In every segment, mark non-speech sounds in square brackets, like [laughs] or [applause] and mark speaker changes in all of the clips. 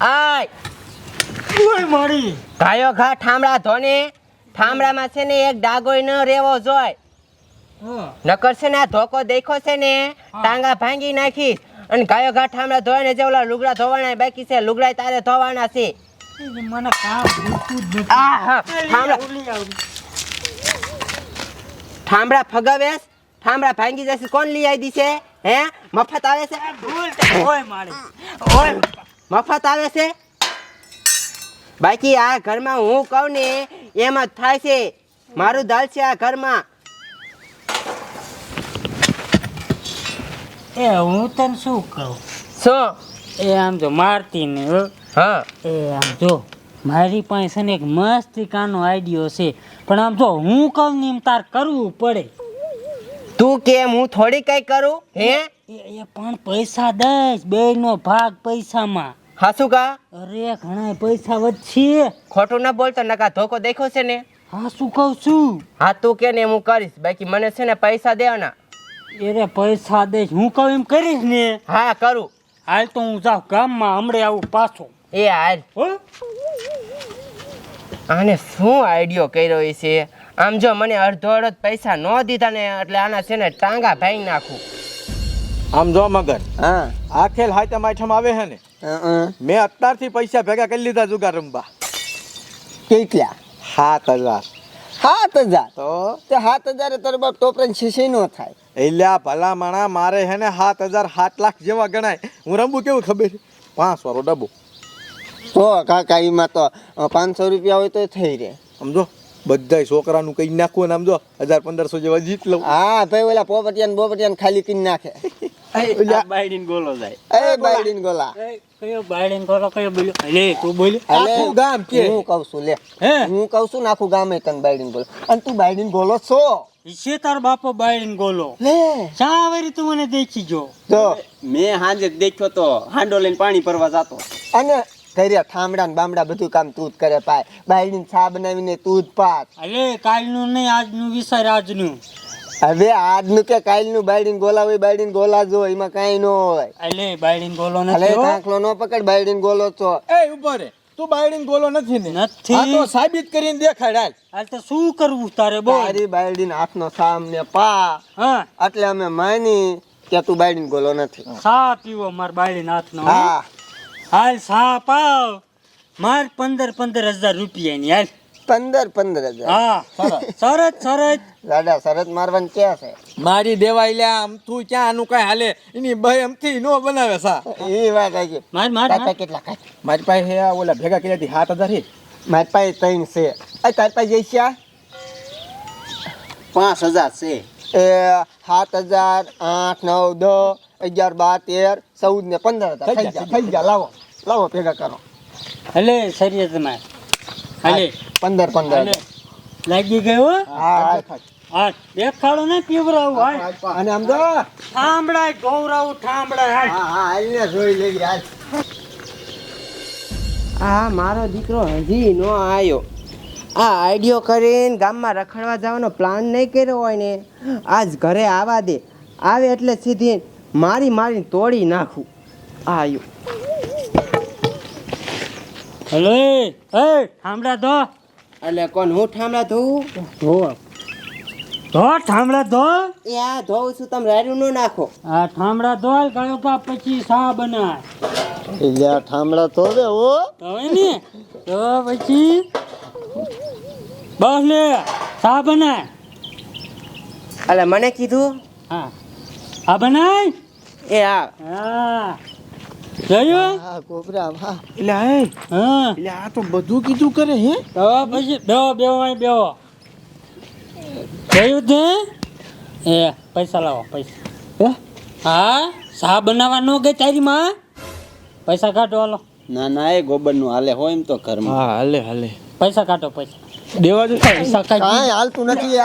Speaker 1: આય.
Speaker 2: ઓય મારી.
Speaker 1: ગાયો ખા ઠામડા ધોને ઠામડામાં છે ને એક ડાગોય ન રેવો જોય. નકર છે ને આ ધોકો દેખો છે ને ટાંગા ભાંગી નાખી અને ગાયો ઘા ઠામડા ધોય ને જે ઓલા લુગડા ધોવાના બાકી છે લુગડા તારે ધોવાના છે.
Speaker 2: મને
Speaker 1: ઠામડા. ફગાવેશ ઠામડા ભાંગી જશે કોણ લઈ આવી દીશે હે? મફત આવે છે?
Speaker 2: ભૂલ ઓય મારી. ઓય
Speaker 1: મફત આવે છે? બાકી આ ઘરમાં હું કહું ને એમ જ થાય છે. મારું દલ છે આ ઘરમાં.
Speaker 2: એ હું તને શું કહું?
Speaker 1: શું?
Speaker 2: એ આમ જો મારતી ને હા. એ આમ જો મારી પાસે છે ને એક મસ્તિકાનો આઈડિયો છે. પણ આમ જો હું કહું ને એમ તાર કરવું પડે.
Speaker 1: તું કેમ હું થોડી કઈ કરું? હે?
Speaker 2: એ એ પણ પૈસા દઈશ બે નો ભાગ પૈસામાં.
Speaker 1: હાસુ કા?
Speaker 2: અરે ઘણા પૈસા વધશે.
Speaker 1: ખોટું ન બોલતો નકા ધોકો દેખો છે ને.
Speaker 2: હા શું કહું છું?
Speaker 1: હા તું કે ને હું કરીશ. બાકી મને છે ને પૈસા દેવાના.
Speaker 2: અરે પૈસા દઈશ. હું કહું એમ કરીશ ને?
Speaker 1: હા કરું.
Speaker 2: હાલ તો હું જાઉં ગામમાં હમણાં આવું પાછો.
Speaker 1: એ હાલ. આને શું આઈડિયો કર્યો છે? આમ જો મને અડધો અડધ પૈસા ન દીધા ને એટલે આના છે ને ટાંગા ભાઈ નાખું.
Speaker 3: આમ જો મગર
Speaker 4: હા.
Speaker 3: આ ખેલ હાઈટમ ઠમ આવે છે ને? મેં અત્યારથી પૈસા ભેગા કરી લીધા જુગાર રમવા.
Speaker 4: કેટલા?
Speaker 3: સાત હજાર.
Speaker 4: સાત હજાર?
Speaker 3: તો?
Speaker 4: તે સાત હજાર તારો બાપ ટોપરાની શીશી નો થાય?
Speaker 3: એટલે ભલા માણા મારે હે ને સાત હજાર સાત લાખ જેવા ગણાય. હું રમવું કેવું ખબર? પાંચ વાળો ડબ્બો
Speaker 4: તો કાકા એમાં તો પાંચસો રૂપિયા હોય તો થઈ રહે.
Speaker 3: સમજો બધાય છોકરાનું કઈ નાખવું ને જો હજાર પંદરસો જેવા જીત લઉં.
Speaker 4: હા ભાઈ ઓલા પોપટિયાન બોપટિયાન ખાલી કઈ નાખે.
Speaker 3: બાયડીન ગોલો જાય.
Speaker 4: એ બાયડીન ગોલા.
Speaker 2: કયો બાયડીન કરો કયો બોલ્યો અલે તું બોલ્યો
Speaker 3: આખું ગામ કે.
Speaker 4: હું કહું છું લે.
Speaker 2: હું?
Speaker 4: કહું છું ને આખું ગામે તને બાયડીન ગોલો. અને તું બાયડીન ગોલો છો.
Speaker 2: છે તાર બાપો બાયડીન ગોલો.
Speaker 4: લે.
Speaker 2: શા તું મને દેખી જો.
Speaker 4: તો
Speaker 5: મેં હાંજે દેખ્યો તો હાંડો લઈને પાણી ભરવા જાતો.
Speaker 4: અને કર્યા ઠામડા ને બામડા બધું કામ તું જ કરે પાય. બાયડીન છા બનાવીને તું જ પાત.
Speaker 2: અલે કાલનું નહીં આજનું વિચાર આજનું.
Speaker 4: હવે આજનું કે કાલનું બાયડીન ગોલા હોય બાયડીન ગોલા જો એમાં કઈ ન હોય.
Speaker 2: એટલે બાયડીન ગોલો નથી હો.
Speaker 4: કાંકલો ન પકડ બાયડીન ગોલો છો.
Speaker 3: એ ઊભો રે. તું બાયડીન ગોલો નથી ને?
Speaker 2: નથી.
Speaker 3: આ તો સાબિત કરીને દેખાડ હાલ.
Speaker 2: હાલ તો શું કરવું તારે બોલ.
Speaker 4: તારી બાયડીન હાથનો સામને પા.
Speaker 2: હા.
Speaker 4: એટલે અમે માની કે તું બાયડીન ગોલો નથી.
Speaker 2: સા પીવો માર બાયડીન હાથનો. હા. હાલ સા પાવ. માર પંદર પંદર હજાર રૂપિયાની હાલ.
Speaker 4: પંદર પંદર હજાર.
Speaker 2: હા સરસ. સરસ
Speaker 4: દાદા શરત મારવાન ક્યાં છે?
Speaker 3: મારી દેવાઈ લ્યા આમ તું ક્યાં આનું કઈ હાલે? એની ભાઈ એમથી નો બનાવે સા.
Speaker 4: એ વાત આવી
Speaker 2: માર માર
Speaker 4: કાકા કેટલા કાય
Speaker 3: મારી પાસે હે ઓલા ભેગા કર્યા હતી સાત હજાર હે.
Speaker 4: મારી પાસે ત્રણ છે. એ તારી પાસે જઈશ
Speaker 5: પાંચ હજાર છે.
Speaker 4: એ સાત હજાર આઠ નવ દસ અગિયાર બાર તેર ચૌદ ને પંદર હજાર થઈ ગયા થઈ ગયા લાવો લાવો ભેગા કરો.
Speaker 2: એટલે શરીર તમારે અલે
Speaker 4: પંદર પંદર.
Speaker 2: લાગી ગયો હો?
Speaker 4: હા
Speaker 2: હા દેખાડો ને પીવરાવ હાલ
Speaker 4: અને આમ તો? થાંભળાય
Speaker 2: ઠામડાય થાંભળાય હાલ
Speaker 4: હા હાલને જોઈ લેવી હાલ.
Speaker 1: આ મારો દીકરો હજી નો આવ્યો આ આઈડિયો કરીને ગામમાં રખડવા જવાનો પ્લાન નહીં કર્યો હોય ને આજ ઘરે આવવા દે. આવે એટલે સીધી મારી મારીને તોડી નાખું. આવ્યો
Speaker 2: હલો એ થાંભલા ધો.
Speaker 1: એટલે કોણ હું થાંભલા ધોઉં?
Speaker 2: ધો. ધો થાંભલા ધો.
Speaker 1: એ આ ધોઉં છું તમે રાયડું ન નાખો.
Speaker 2: આ થાંભલા ધો ગયો પા પછી સા બનાય?
Speaker 4: એટલે થાંભલા તો દે ઓ
Speaker 2: હવે ને? તો પછી? બસ લે સા બનાય?
Speaker 1: એટલે મને કીધું?
Speaker 2: હા. આ બનાય?
Speaker 1: એ આ.
Speaker 2: હા
Speaker 4: હા.
Speaker 3: આ તો બધું કીધું કરે હે?
Speaker 2: પછી બેહો બેહો બેહો. જોયું તે? એ પૈસા લાવો પૈસા. હા? સા બનાવવા ન ગઈ તારી માં? પૈસા કાઢો હાલો.
Speaker 5: ના ના એ ગોબરનું હાલે હોય એમ તો ઘરમાં.
Speaker 3: હા હાલે હાલે.
Speaker 2: પૈસા કાઢો પૈસા.
Speaker 3: દેવા જો
Speaker 4: હાલતું નથી.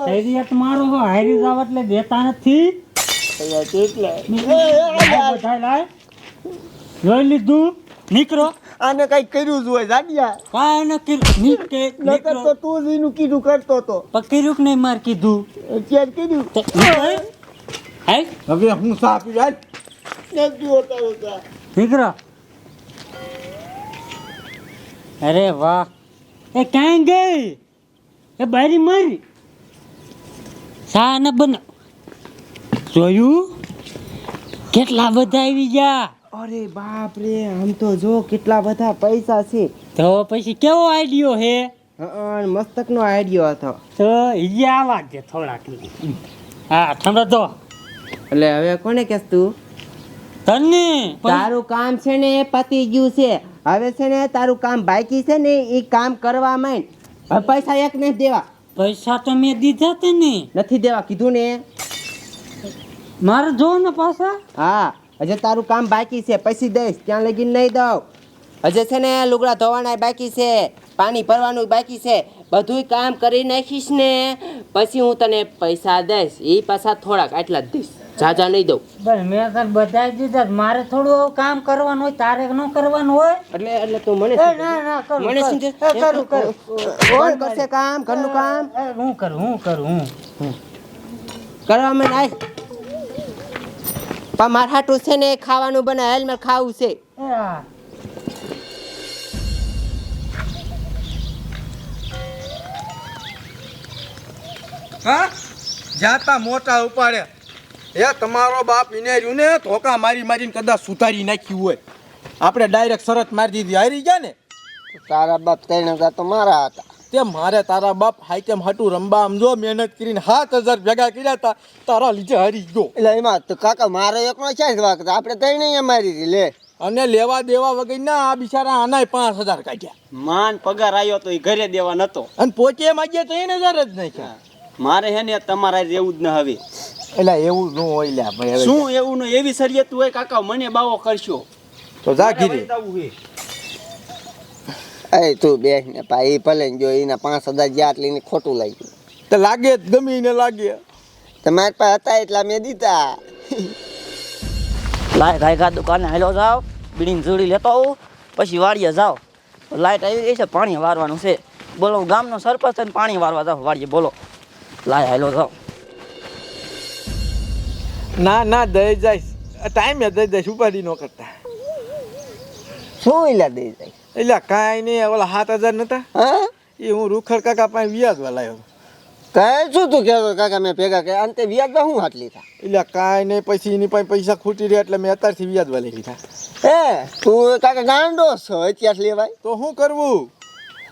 Speaker 2: શરીયત મારો હો હારી જાવ એટલે દેતા નથી જોઈ લીધું નીકળો
Speaker 4: આને કઈ કર્યું જ હોય જાડિયા
Speaker 2: કાંઈ ન કીધું નીકળે
Speaker 4: નકર તો તું જ એનું કીધું કરતો તો
Speaker 2: પણ કર્યું કે નહીં માર કીધું
Speaker 4: અત્યારે કીધું
Speaker 2: હાલ
Speaker 3: હવે હું સા
Speaker 2: દીકરો. અરે વાહ. એ ક્યાં ગઈ? એ બારી મારી. સા ન બન જોયું? કેટલા બધા આવી ગયા?
Speaker 1: અરે બાપ રે આમ તો જો કેટલા બધા પૈસા છે.
Speaker 2: તો પછી કેવો આઈડિયો હે?
Speaker 1: મસ્તક મસ્તકનો આઈડિયો હતો.
Speaker 2: તો ઈ આવા દે થોડાક. હા ઠંડો તો.
Speaker 1: એટલે હવે કોને કેસ તું?
Speaker 2: તને
Speaker 1: તારું કામ છે ને એ પતી ગયું છે. હવે છે ને તારું કામ બાકી છે ને એ કામ કરવા માંડ. પૈસા એક ને દેવા.
Speaker 2: પૈસા તો મેં દીધા તે ને.
Speaker 1: નથી દેવા કીધું ને.
Speaker 2: મારે જો ને પાછા.
Speaker 1: હા હજે તારું કામ બાકી છે પછી દઈશ ત્યાં લગીન નહીં દઉં. હજે છે ને લુગડા ધોવાના બાકી છે પાણી ભરવાનું બાકી છે બધુંય કામ કરી નાખીશ ને. પછી હું તને પૈસા દઈશ એ પાછા થોડાક આટલા જ દઈશ. જાજા નહીં દઉં.
Speaker 2: બસ મેં તને બધા દીધા મારે થોડું એવું કામ કરવાનું હોય તારે ન કરવાનું હોય.
Speaker 1: એટલે એટલે તો મને
Speaker 2: ના ના કરું
Speaker 1: મને
Speaker 2: કરું. કરું કરું.
Speaker 1: કોણ કરશે કામ ઘરનું કામ.
Speaker 2: હું કરું હું કરું હું.
Speaker 1: કરવા મને આય. પણ મારા હાટું છે ને ખાવાનું બને હાલ મારે ખાવું છે.
Speaker 2: હા.
Speaker 3: હા? જાતા મોટા ઉપાડે એ તમારો બાપ ઇને રહ્યું ને ધોકા મારી મારીને કદાચ સુધારી નાખ્યું હોય. આપણે ડાયરેક્ટ શરત મારી દીધી. હારી ગયા ને?
Speaker 4: તારા બાપ ત્રણ હજાર તો મારા હતા.
Speaker 3: તે મારે તારા બાપ હાઈકેમ હાટું રમવા આમ જો મહેનત કરીને સાત હજાર ભેગા કર્યા હતા તારા લીધે હારી ગયો.
Speaker 4: એટલે એમાં તો કાકા મારો એકનો છે આપણે ત્રણેય મારી લે.
Speaker 3: અને લેવા દેવા વગર ના આ બિચારા આનાય પાંચ હજાર કાઢ્યા.
Speaker 5: માન પગાર આવ્યો તો એ ઘરે દેવા નતો.
Speaker 3: અને પોચે માગ્યા તો એને હજાર જ નાખ્યા.
Speaker 5: મારે હે ને તમારા જેવું જ ન હવે.
Speaker 3: એટલે એવું ન હોય લ્યા ભાઈ હવે
Speaker 5: શું એવું ન એવી શરીયત હોય કાકા મને બાવો કરશો?
Speaker 3: તો જા ઘીરે.
Speaker 4: એ તું બેસ ને ભાઈ ભલે જો એના પાંચ હજાર જ્યાં લઈને ખોટું લાગ્યું.
Speaker 3: તો લાગે જ ને લાગે.
Speaker 4: તમારી પાસે હતા એટલા મેં દીધા. [laughs]
Speaker 6: લાઈટ રાયકા દુકાને હાલો જાઓ બીડીને જોડી લેતો આવું પછી વાડીએ જાઓ. લાઈટ આવી ગઈ છે પાણી વારવાનું છે. બોલો હું ગામનો સરપંચ પાણી વારવા જાઓ વાડીએ બોલો. લાય હાલો જાઓ.
Speaker 3: ના ના દઈ જાય ટાઈમે દઈ જાય ઉપાડી ન કરતા.
Speaker 4: શું એલા દઈ જાય
Speaker 3: એટલે કાંઈ નહીં ઓલા સાત હજાર નતા?
Speaker 4: હા?
Speaker 3: એ હું રૂખર કાકા પાસે વ્યાજ લાવ્યો
Speaker 4: કહે શું તું કહેતો કાકા મેં ભેગા કે અંતે વ્યાજમાં શું હાથ લીધા?
Speaker 3: એટલે કાંઈ નહીં પછી એની પાસે પૈસા ખૂટી રહ્યા એટલે મેં અત્યારથી વ્યાજ લઈ લીધા.
Speaker 4: હે તું કાકા ગાંડો છો ઇતિહાસ લેવાય.
Speaker 3: તો શું કરવું?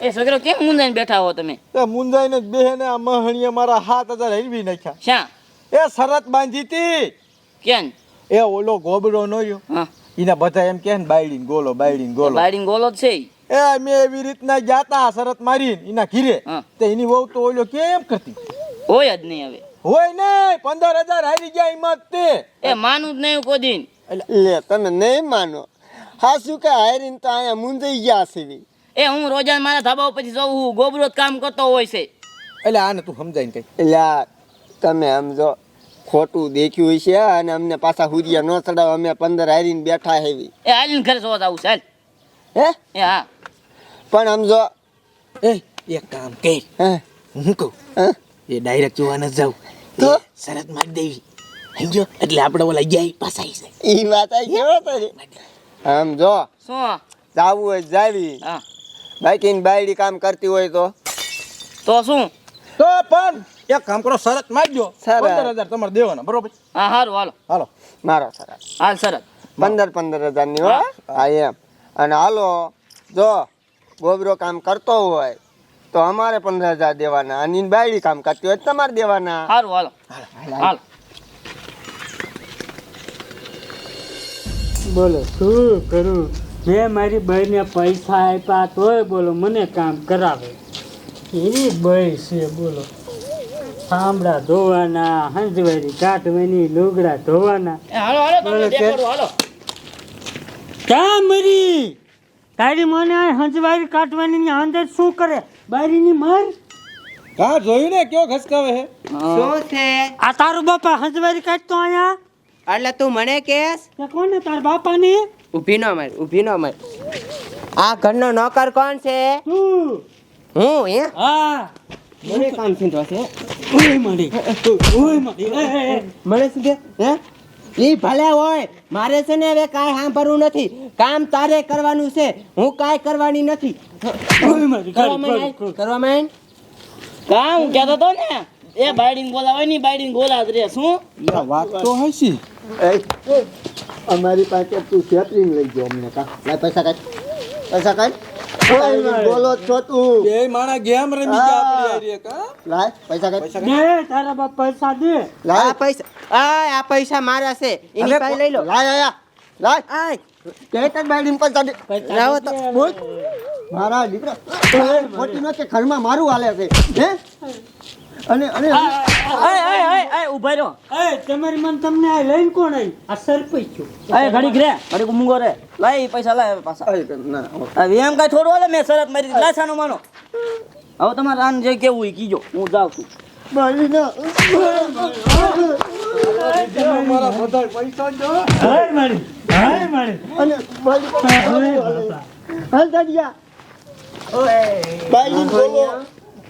Speaker 6: એ છોકરો કેમ મુંજાઈને બેઠા હો તમે?
Speaker 3: મુંજાઈને જ બેહેને આ મહણીએ મારા સાત હજાર હરવી નાખ્યા.
Speaker 6: શા?
Speaker 3: એ શરત બાંધી હતી.
Speaker 6: કેમ
Speaker 3: એ ઓલો ગોબડો નો
Speaker 6: હા.
Speaker 3: એના બધા એમ કે બાયડીન ગોલો બાયડીન ગોલો.
Speaker 6: બાયડીન ગોલો છે
Speaker 3: એ મેં એવી રીતના જાતા શરત મારીને એના ઘીરે. તે એની વહુ તો ઓલો કેમ કરતી?
Speaker 6: હોય જ નહીં હવે.
Speaker 3: હોય ને પંદર હજાર હારી ગયા હિંમત તે.
Speaker 6: એ માનું જ નહીં કોઈ દિન
Speaker 4: લે તમે નહીં માનો. હા શું કે હારીને તો અહીંયા મુંજાઈ ગયા છે
Speaker 6: એ હું રોજાના મારા ધાબા પછી જઉં હું ગોબરો જ કામ કરતો હોય છે.
Speaker 3: એટલે આને તું સમજાઈને કઈ.
Speaker 4: એટલે આ તમે સમજો ખોટું દેખ્યું છે અને અમને પાછા હુરિયા ન ચડાવ અમે પંદર હારીને બેઠા હેવી.
Speaker 6: એ હાલીને ઘરે સોત આવું ચાલ
Speaker 4: હે?
Speaker 6: એ હા.
Speaker 4: પણ સમજો
Speaker 3: એ એક કામ કે
Speaker 4: હે?
Speaker 3: હું કહું?
Speaker 4: હે?
Speaker 3: એ ડાયરેક્ટ જોવા ન જાવ
Speaker 4: તો?
Speaker 3: શરત મારી દેવી. સમજો? એટલે આપણે ઓલા ગયા પાછા આવી જાય.
Speaker 4: એ વાત આ કેવો આમ સમજો
Speaker 6: શું?
Speaker 4: જાવું હોય જાવી.
Speaker 6: હા.
Speaker 4: બાકી બાયડી કામ કરતી હોય તો?
Speaker 6: તો શું?
Speaker 3: તો પણ એક કામ કરો શરત મારજો.
Speaker 4: શરત.
Speaker 3: પંદર હજાર તમારે દેવાના બરોબર?
Speaker 6: હા સારું હાલો.
Speaker 3: હાલો.
Speaker 4: મારો સરસ
Speaker 6: હાલ સરસ
Speaker 4: પંદર પંદર હજારની હો? હા. એમ. અને હાલો જો ગોબરો કામ કરતો હોય તો અમારે પંદર હજાર દેવાના. અને બાયડી કામ કરતી હોય તમારે દેવાના.
Speaker 6: સારું હાલો. હાલો
Speaker 2: બોલો શું કરું? મેં મારી બહેને પૈસા આપ્યા તોય બોલો મને કામ કરાવે. એવી બઈ છે બોલો. થાંભળા ધોવાના હંજવારી કાઢવાની લુગડા ધોવાના.
Speaker 6: હાલો હાલો
Speaker 2: કે-
Speaker 6: હાલો.
Speaker 2: મરી? તારી મને આ હંજવારી કાઢવાની ની અંદર શું કરે? બારીની મર?
Speaker 3: હા જોયું ને? કયો ખસકાવે હે.
Speaker 1: શું છે?
Speaker 2: આ તારો બાપા હંજવારી કાઢતો આયા
Speaker 1: એટલે તું મને કેસ?
Speaker 2: કે કોને તાર બાપાને?
Speaker 1: ઊભી ન માર ઊભી ન માર. આ ઘરનો નોકર કોણ છે?
Speaker 2: હું?
Speaker 1: હું હે?
Speaker 2: હા.
Speaker 1: મને કામ છે.
Speaker 2: ઓય મારી ઓય મારી એ.
Speaker 1: હે? ભલે હોય મારે છે ને હવે કાંઈ સાંભળવું નથી. કામ તારે કરવાનું છે હું કાંઈ કરવાની નથી.
Speaker 2: ઓય
Speaker 1: કરવા
Speaker 2: કરી,
Speaker 1: માંડ,
Speaker 2: કરી, કરી.
Speaker 1: કરવા માંડ.
Speaker 6: કામ કહેતો તો ને એ બાઈડિંગ બોલાવે ની બાઈડિંગ બોલાવ રે શું?
Speaker 3: વાત તો હશી.
Speaker 4: અમારી પાસે તું છેતરીને લઈ ગયો અમને કા. પૈસા કાઢ. પૈસા કાઢ. બોલો છો તું.
Speaker 3: બે માણા ગેમ રમી ગયા આપણી કા?
Speaker 4: લાય પૈસા કાઢ.
Speaker 2: દે તારા બાપ પૈસા દે.
Speaker 1: આ
Speaker 4: લાય
Speaker 1: પૈસા આ આ પૈસા મારા છે. એની પાસે લઈ લો.
Speaker 4: લાય આયા લાય.
Speaker 1: આય.
Speaker 4: કે તને બાયડીને પૈસા દે
Speaker 1: લાવો તો
Speaker 4: બોલ. મારા દીકરા ખોટી નથી ઘરમાં મારું હાલે છે હે? અને
Speaker 6: ઊભા રહ્યો
Speaker 2: એ તમારી મન તમને આ લઈને કોણ આવી આ સરપંચ છું.
Speaker 6: અય ઘડીક રે ઘડીક મૂંગો રે. લાય પૈસા લાય પાછા. હવે એમ કાંઈ થોડું હાલે મેં શરત મારી સાનો માનો. હવે તમારે આને જે કેવું હોય કીજો. હું જાઉં છું.
Speaker 3: પૈસા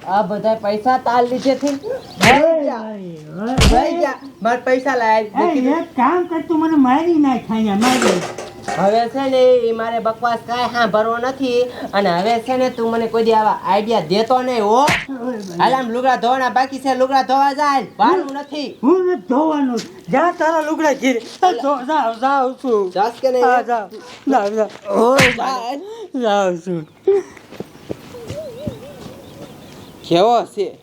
Speaker 1: આ બધા પૈસા તાલ લીધે થી. મારા પૈસા લાયા
Speaker 2: એક કામ કર તું મને મારી નાખ અહીંયા મારી.
Speaker 1: હવે છે ને એ મારે બકવાસ કાંઈ સાંભળવો નથી. અને હવે છે ને તું મને કોઈ દી આવા આઈડિયા દેતો નહીં હો. હાલ આમ લુગડા ધોવાના બાકી છે લુગડા ધોવા જાય. વાળું નથી.
Speaker 2: હું નથી ધોવાનું. જા તારા લુગડા ઘીર. જાવ જાવ છું.
Speaker 1: જાસ કે નહીં?
Speaker 2: જાવ. જાવ જાવ છું.
Speaker 1: કેવો છે.